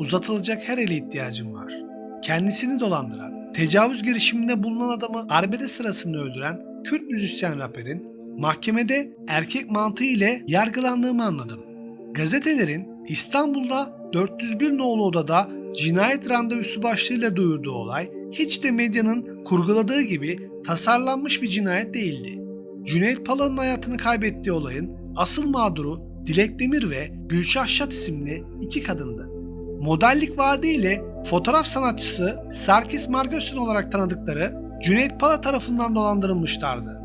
uzatılacak her ele ihtiyacım var. Kendisini dolandıran, tecavüz girişiminde bulunan adamı arbede sırasında öldüren Kürt müzisyen raperin mahkemede erkek mantığı ile yargılandığımı anladım. Gazetelerin İstanbul'da 401 nolu odada cinayet randevusu başlığıyla duyurduğu olay hiç de medyanın kurguladığı gibi tasarlanmış bir cinayet değildi. Cüneyt Pala'nın hayatını kaybettiği olayın asıl mağduru Dilek Demir ve Gülşah Şat isimli iki kadındı. Modellik vaadiyle fotoğraf sanatçısı Sarkis Margosyan olarak tanıdıkları Cüneyt Pala tarafından dolandırılmışlardı.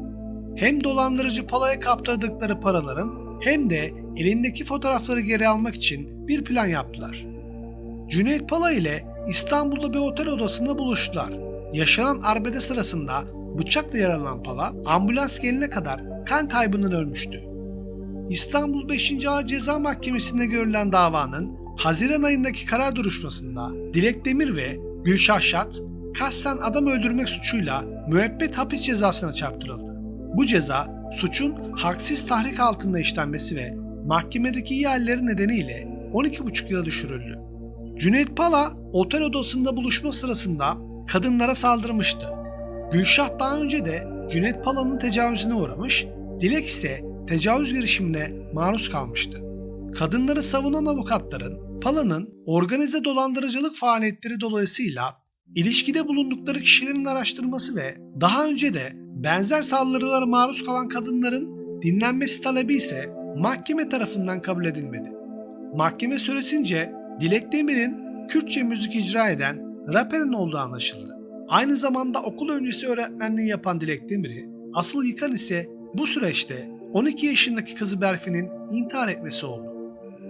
Hem dolandırıcı Pala'ya kaptırdıkları paraların hem de elindeki fotoğrafları geri almak için bir plan yaptılar. Cüneyt Pala ile İstanbul'da bir otel odasında buluştular. Yaşanan arbede sırasında bıçakla yaralanan Pala ambulans gelene kadar kan kaybından ölmüştü. İstanbul 5. Ağır Ceza Mahkemesi'nde görülen davanın Haziran ayındaki karar duruşmasında Dilek Demir ve Gülşah Şat kasten adam öldürmek suçuyla müebbet hapis cezasına çarptırıldı. Bu ceza suçun haksız tahrik altında işlenmesi ve mahkemedeki iyi halleri nedeniyle 12,5 yıla düşürüldü. Cüneyt Pala otel odasında buluşma sırasında kadınlara saldırmıştı. Gülşah daha önce de Cüneyt Pala'nın tecavüzüne uğramış, Dilek ise tecavüz girişimine maruz kalmıştı. Kadınları savunan avukatların Pala'nın organize dolandırıcılık faaliyetleri dolayısıyla ilişkide bulundukları kişilerin araştırması ve daha önce de benzer saldırılara maruz kalan kadınların dinlenmesi talebi ise mahkeme tarafından kabul edilmedi. Mahkeme süresince Dilek Demir'in Kürtçe müzik icra eden raperin olduğu anlaşıldı. Aynı zamanda okul öncesi öğretmenliği yapan Dilek Demir'i asıl yıkan ise bu süreçte 12 yaşındaki kızı Berfin'in intihar etmesi oldu.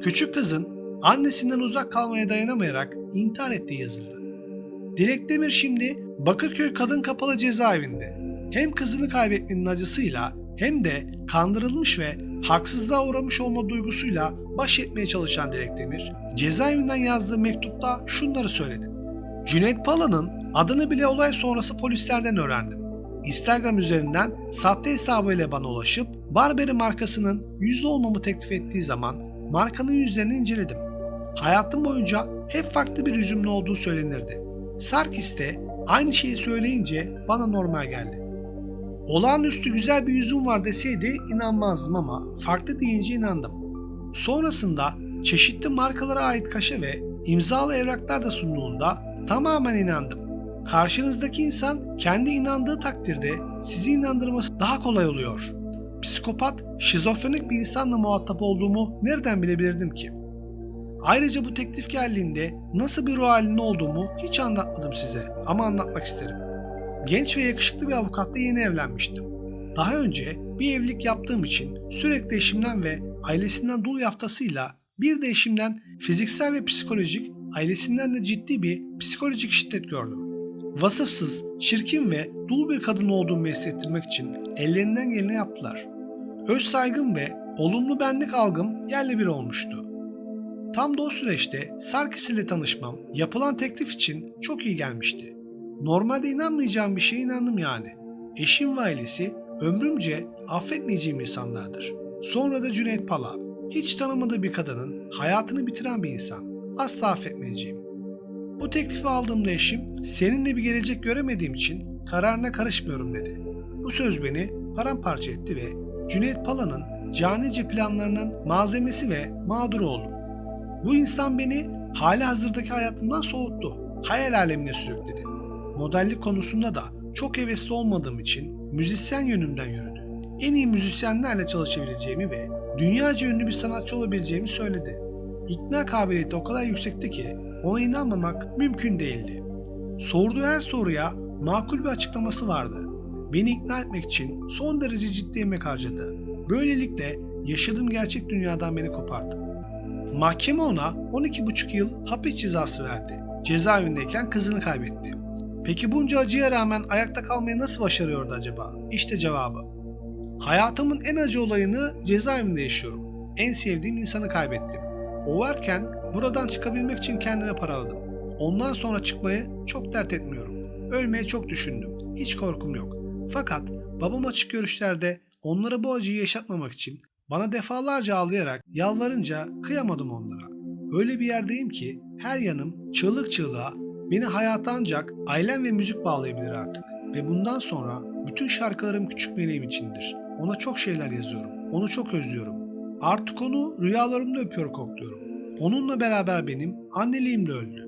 Küçük kızın annesinden uzak kalmaya dayanamayarak intihar ettiği yazıldı. Dilek Demir şimdi Bakırköy Kadın Kapalı Cezaevinde. Hem kızını kaybetmenin acısıyla hem de kandırılmış ve haksızlığa uğramış olma duygusuyla baş etmeye çalışan Dilek Demir, cezaevinden yazdığı mektupta şunları söyledi. Cüneyt Pala'nın adını bile olay sonrası polislerden öğrendim. Instagram üzerinden sahte hesabıyla bana ulaşıp Barberi markasının yüzde olmamı teklif ettiği zaman markanın yüzlerini inceledim. Hayatım boyunca hep farklı bir yüzümle olduğu söylenirdi. Sarkis de aynı şeyi söyleyince bana normal geldi. Olağanüstü güzel bir yüzüm var deseydi inanmazdım ama farklı deyince inandım. Sonrasında çeşitli markalara ait kaşe ve imzalı evraklar da sunduğunda tamamen inandım. Karşınızdaki insan kendi inandığı takdirde sizi inandırması daha kolay oluyor. Psikopat, şizofrenik bir insanla muhatap olduğumu nereden bilebilirdim ki? Ayrıca bu teklif geldiğinde nasıl bir ruh halinde olduğumu hiç anlatmadım size ama anlatmak isterim. Genç ve yakışıklı bir avukatla yeni evlenmiştim. Daha önce bir evlilik yaptığım için sürekli eşimden ve ailesinden dul yaftasıyla bir de eşimden fiziksel ve psikolojik, ailesinden de ciddi bir psikolojik şiddet gördüm. Vasıfsız, çirkin ve dul bir kadın olduğumu hissettirmek için ellerinden geleni yaptılar. Öz saygım ve olumlu benlik algım yerle bir olmuştu. Tam da o süreçte Sarkis ile tanışmam yapılan teklif için çok iyi gelmişti. Normalde inanmayacağım bir şeye inandım yani. Eşim ve ailesi ömrümce affetmeyeceğim insanlardır. Sonra da Cüneyt Pala. Hiç tanımadığı bir kadının hayatını bitiren bir insan. Asla affetmeyeceğim. Bu teklifi aldığımda eşim seninle bir gelecek göremediğim için kararına karışmıyorum dedi. Bu söz beni paramparça etti ve Cüneyt Pala'nın canice planlarının malzemesi ve mağduru oldum. Bu insan beni hali hazırdaki hayatımdan soğuttu. Hayal alemine sürükledi. Modellik konusunda da çok hevesli olmadığım için müzisyen yönümden yürüdü. En iyi müzisyenlerle çalışabileceğimi ve dünyaca ünlü bir sanatçı olabileceğimi söyledi. İkna kabiliyeti o kadar yüksekti ki ona inanmamak mümkün değildi. Sorduğu her soruya makul bir açıklaması vardı. Beni ikna etmek için son derece ciddi emek harcadı. Böylelikle yaşadığım gerçek dünyadan beni kopardı. Mahkeme ona 12,5 yıl hapis cezası verdi. Cezaevindeyken kızını kaybetti. Peki bunca acıya rağmen ayakta kalmayı nasıl başarıyordu acaba? İşte cevabı. Hayatımın en acı olayını cezaevinde yaşıyorum. En sevdiğim insanı kaybettim. O varken buradan çıkabilmek için kendime paraladım. Ondan sonra çıkmayı çok dert etmiyorum. Ölmeye çok düşündüm. Hiç korkum yok. Fakat babam açık görüşlerde onlara bu acıyı yaşatmamak için bana defalarca ağlayarak yalvarınca kıyamadım onlara. Öyle bir yerdeyim ki Her yanım çığlık çığlığa beni hayata ancak ailem ve müzik bağlayabilir artık. Ve bundan sonra bütün şarkılarım küçük meleğim içindir. Ona çok şeyler yazıyorum. Onu çok özlüyorum. Artık onu rüyalarımda öpüyor kokluyorum. Onunla beraber benim anneliğim de öldü.